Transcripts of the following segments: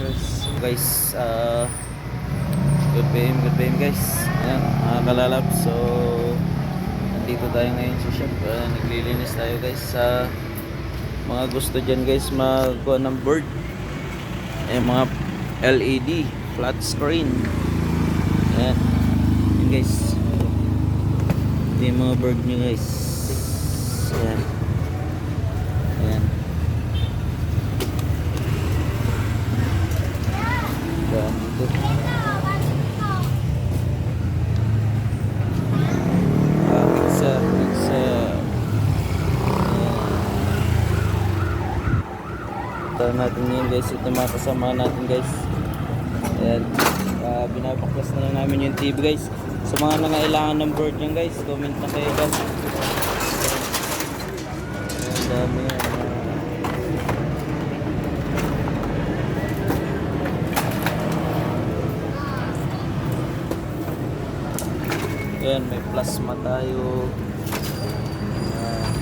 guys. Guys, uh, good PM, good PM guys. Ayan, mga kalalap. So, nandito tayo ngayon sa shop. Uh, naglilinis tayo guys sa mga gusto dyan guys magkuha ng board. Ayan, mga LED, flat screen. Ayan. Ayan guys. Ito yung mga board nyo guys. Ayan. Ayan. Ah, pizza, pizza. Ayan. Ito natin yun guys. Ito yung mga kasama natin guys. Ayan. Ah, binabaklas na lang namin yung TV guys. Sa mga nangailangan ng board nyo guys, comment na kayo guys. Ayan, dami yan. Ayan, may plasma tayo. Ayan.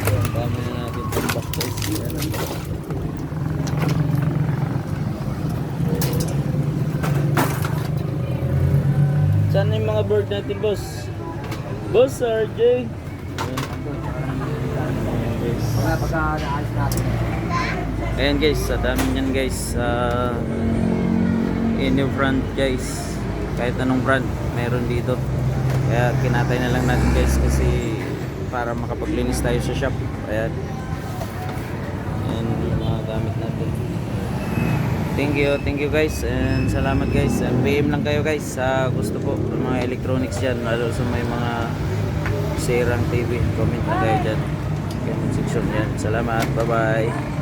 Ayan, dami na natin tambak guys. Ayan. Saan yung mga bird natin, boss? Boss, RJ. Ayan. Guys. Sa dami niyan guys. Uh, any brand guys. Kahit anong brand, meron dito. Kaya kinatay na lang natin guys kasi para makapaglinis tayo sa shop. Ayan Thank you, thank you guys. And salamat guys. And PM lang kayo guys sa gusto po ng mga electronics dyan. Lalo sa may mga sirang TV. Comment na kayo dyan. Comment section yan. Salamat. Bye-bye.